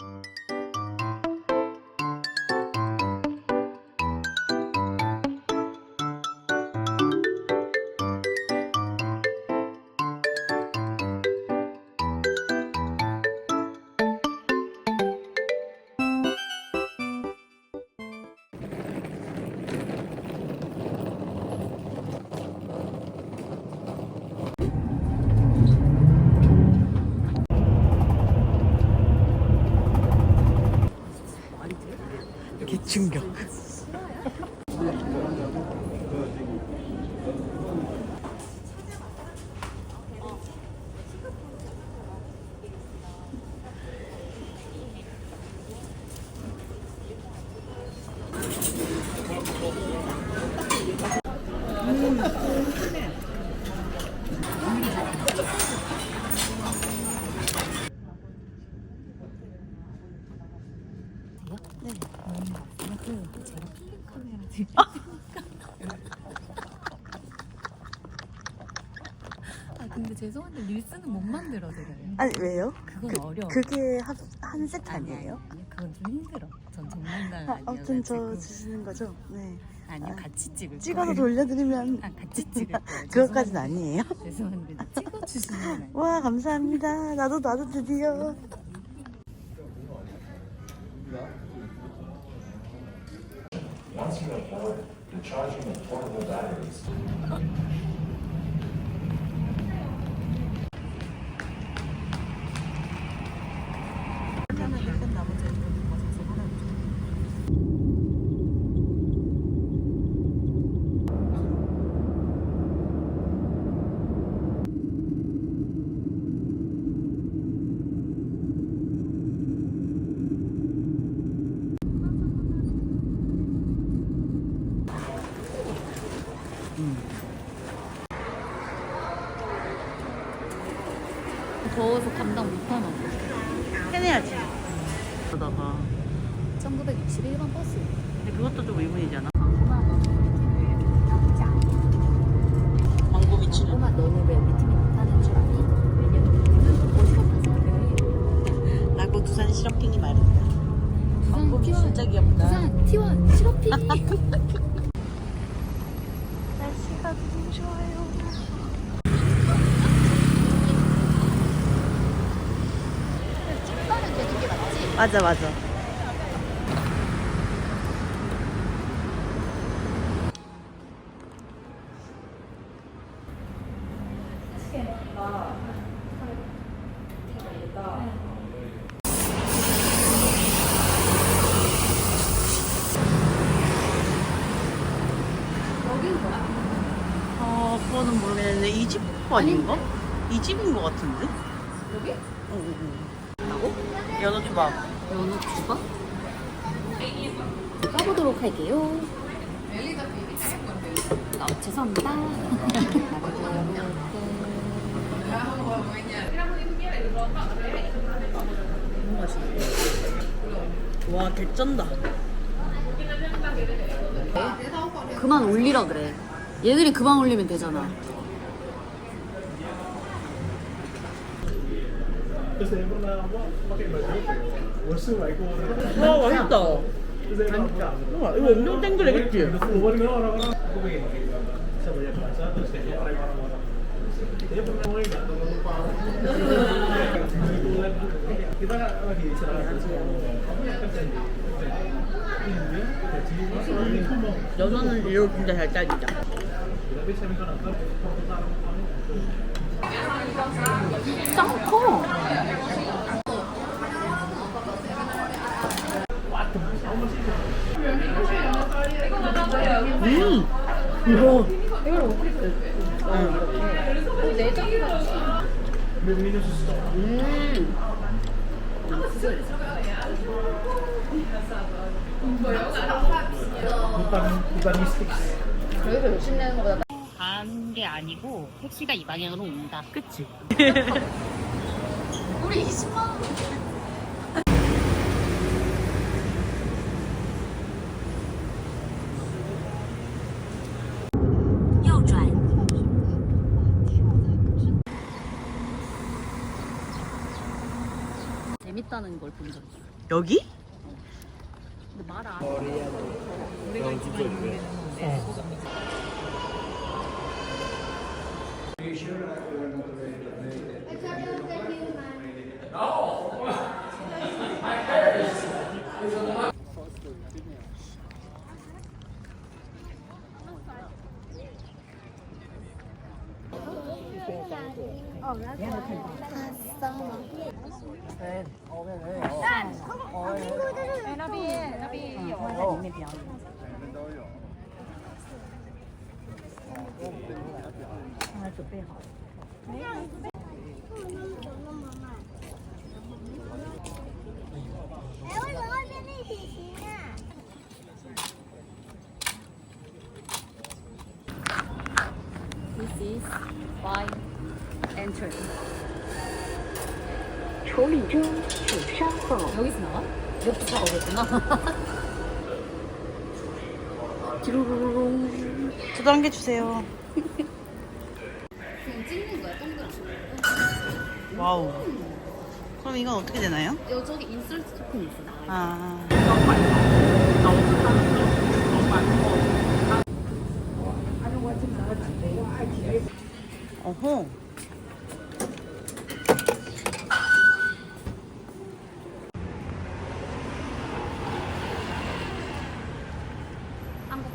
이 충격. 아 근데 죄송한데 릴스는 못 만들어 드려요. 아니 왜요? 그건 그- 어려워. 그게 한, 한 세트 아니, 아니에요? 아니, 그건 좀 힘들어. 전 전문가가 아, 아니어가지고. 아무튼 저 주시는 거죠? 네. 아니요 아, 같이 찍을 찍어서 거예요. 돌려드리면 아 같이 찍을 거예요. 그것까진 아니에요. 죄송한데 찍어 주시면 안와 감사합니다. 나도 나도 드디어. Once you afford the charging of portable batteries, 더워서 감당 못하나 봐. 해내야지. 그러다가 1961번 버스. 근데 그것도 좀 의문이잖아. 광고 미치는. 엄마 너는 왜 우리 팀이 못하는 줄 아니? 왜냐면 어디가 가서 그래. 라고 두산 실업핑이 말했다. 광고 T1. 진짜 귀엽다. 부산 T1 실업핑. 날씨가 너무 좋아요. 찐빠는 되는 게 맞지? 맞아 맞아. 여긴 뭐야? 어 그거는 모르겠는데 이 집 아닌가? 이 집인 것 같은데? 여기? 응응응. 라고? 연어 초밥. 연어 주방? 까보도록 할게요. 아, 죄송합니다. 너무. 와 개쩐다. 그만 올리라 그래. 얘들이 그만 올리면 되잖아. 와 맛있다. 우와 이거 엄청 그치? 연어는 이거 진짜 잘 짜지다. 짱 커. 이거. 이걸 어떻게 뜯 응. 내장이 같이. 음. 여기서 욕심 내는 것보다 간게 아니고 택시가 이 방향으로 온다. 그치? 우리 20만 원. 있다는 걸 본 적 있어. 여기? 근데 말 안. 边，后面。在。哎，那边，那边有。在里面表演。每人都有。那准备好了。哎，为什么外面立体型啊？This is by entrance. 处理中，请稍后。 여기서 나와? 옆에 차가 오겠구나. 지루루루룽. 저도 한 개 주세요. 그냥 찍는 거야, 동그랗게. 와우. 그럼 이건 어떻게 되나요? 여 저기 인설트 토큰 있어, 나와. 아. 어허.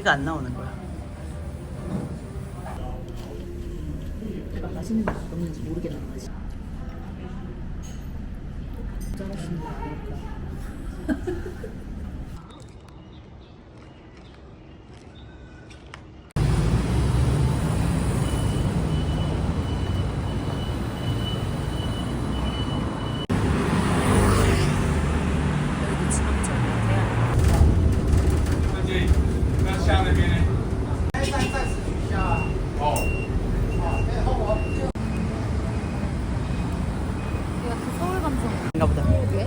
여기가 안 나오는 거야. 내가 맛있는 거 없는지 모르겠나 봐. 지금. 잘하시는 거 아닐까? 여기 지방철 내가 그 서울 감성 인가 보다. 왜?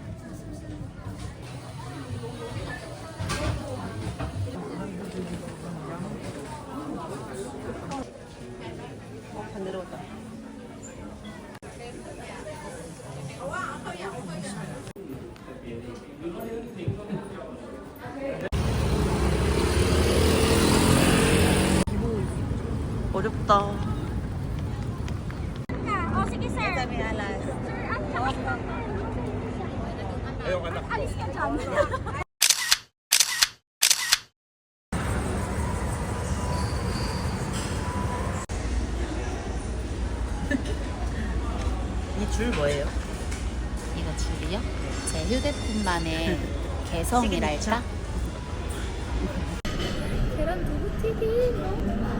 어렵다. 이줄 뭐예요? 이거 줄이요? 제 휴대폰만의 개성이랄까? 계란 두부 튀김 어.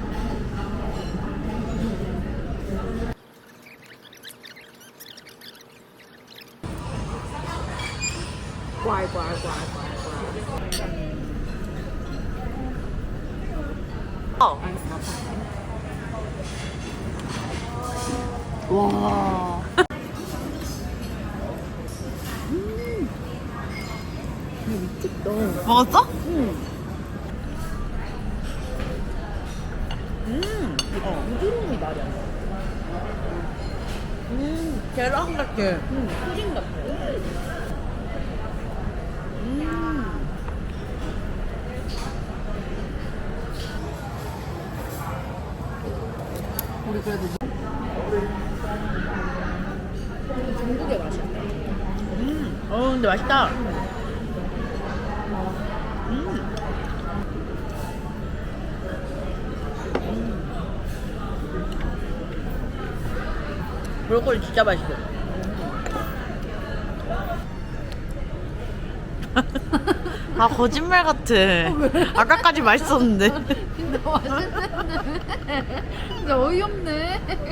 와 먹었어? 응. 음. 어. 부드러움이 말이 안 나. 음. 계란 같아. 응, 푸딩 같아. 음. 우리 그래도 중국의 맛이야. 음. 어 근데 맛있다. 음. 음. 브로콜리 진짜 맛있어. 아 거짓말 같아. 아까까지 맛있었는데. 진짜 맛있네. 진짜 어이없네.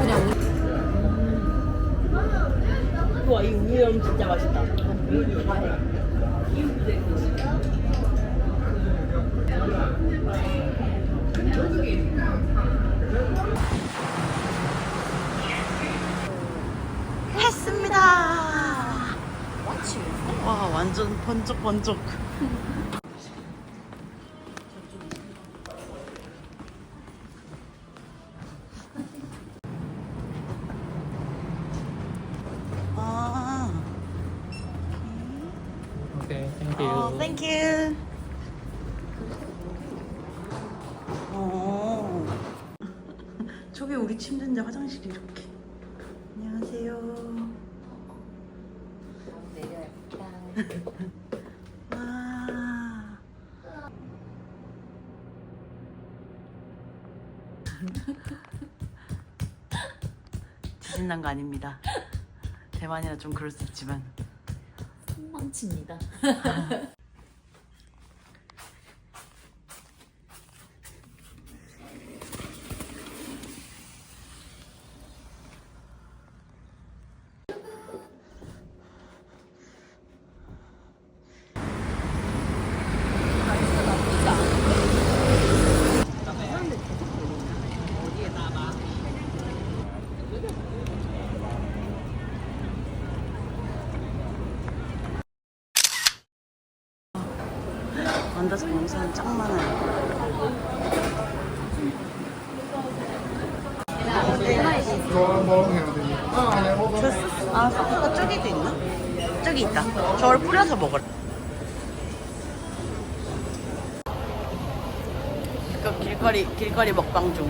그냥 와, 이 우유염 진짜 맛있다. 했습니다. 와, 완전 번쩍번쩍. OK，thank 어, you。thank you. 어. 저게 우리 침대인데 화장실이 이렇게. 안녕하세요. 와. 지진 난거 아닙니다. 대만이라 좀 그럴 수 있지만. 망칩니다. 앉아서 먹는 짱 많아요. 됐어? 아, 소스가 저기도 있나? 저기 있다. 저걸 뿌려서 먹으라. 이거 길거리, 길거리 먹방 중.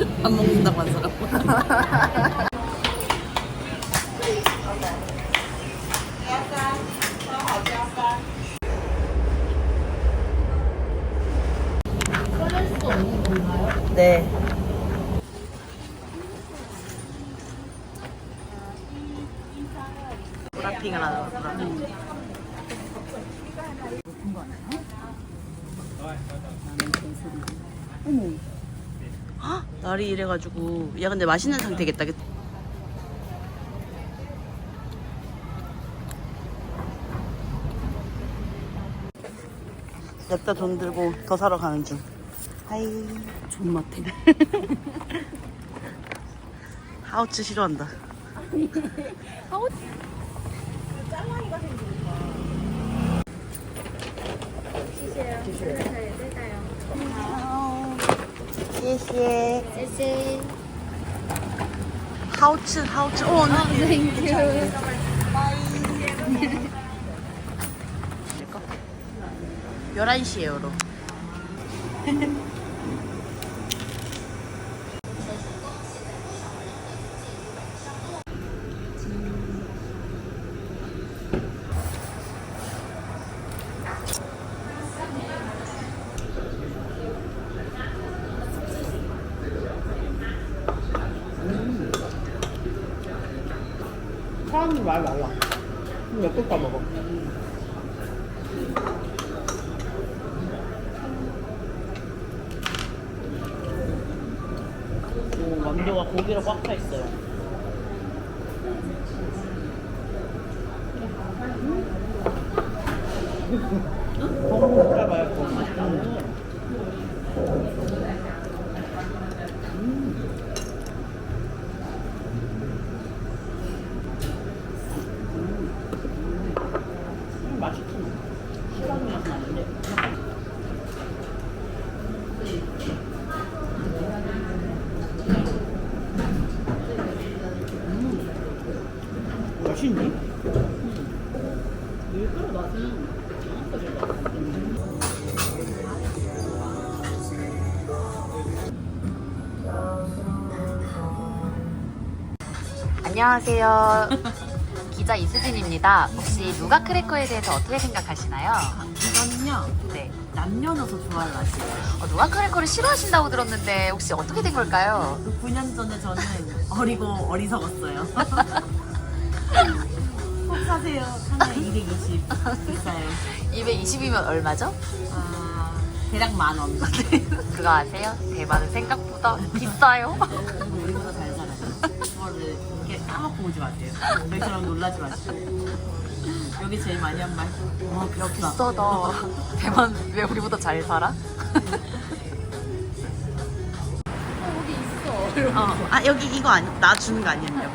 안 먹는다고 한 사람. 네. 브라핑을 하나 브라핑. 어머. 헉, 날이 이래가지고 야 근데 맛있는 상태겠다. 그치? 냅다 돈 들고 더 사러 가는 중. 하이 존맛탱 하우츠 싫어한다. 하우츠 짤랑이가 생기니까 시시해요. 잘 될까요? 시시해 시시 하우츠 하우츠 오 땡큐 바이 11시에 열어 사람들 말 말라. 몇 개까 먹어. 오, 만두가 고기로 꽉 차 있어요. 응? 너무 못 잡아요, 그거. 안녕하세요. 기자 이수진입니다. 혹시 누가 크래커에 대해서 어떻게 생각하시나요? 이거는요, 네. 남녀노소 좋아할 맛이에요. 어, 누가 크래커를 싫어하신다고 들었는데 혹시 어떻게 된 걸까요? 그 9년 전에 저는 어리고 어리석었어요. 꼭 사세요. 하나에 220. 비싸요. 220이면 얼마죠? 아, 대략 만 원. 그거 아세요? 대만은 생각보다 비싸요. 까먹고 오지 마세요. 저희처럼 놀라지 마시고. 여기 제일 많이 한 말. 와, 비싸다. 비싸다. 대만 왜 우리보다 잘 살아? 어, 아 여기 이거 아니 나 주는 거 아니었냐?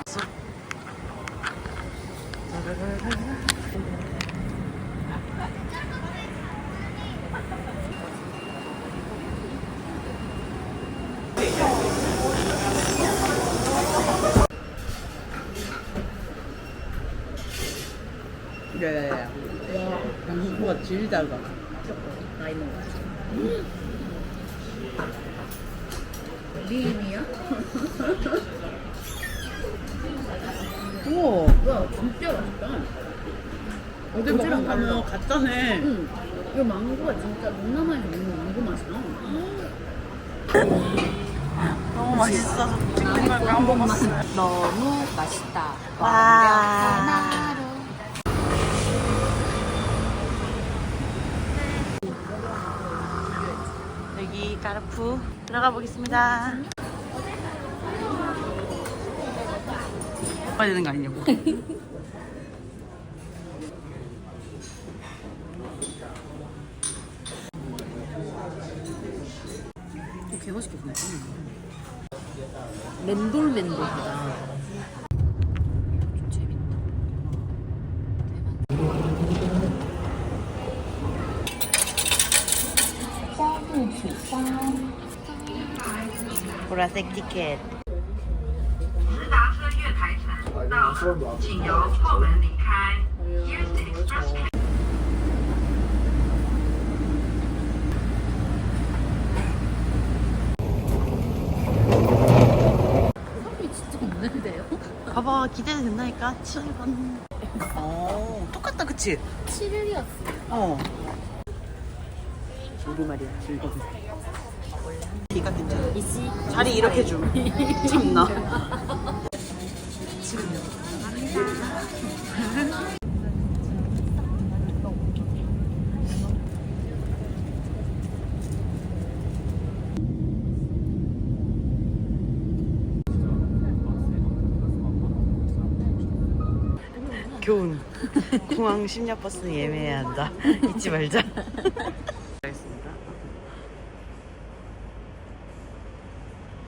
네. 와, 나 있는 거 같아. 미미야? 우와. 와 진짜 맛있다. 어디 먹으면 가짜네. 응. 이거 망고가 진짜 동남아에서 먹는 망고 맛이다. 너무 맛있어서 지금 한 번만. 너무 맛있다. 하루. 까르푸 들어가 보겠습니다. 봐야 되는 거 아니냐고. 짜 없는데요? 봐봐 기대도 된다니까 7번. 어 똑같다 그치? 7일이었어. 어. 우리말이야 즐거운. 비가 괜찮아. 이씨. 자리 이렇게 줌. 참나. 교훈. 공항 심야버스 예매해야 한다. 잊지 말자.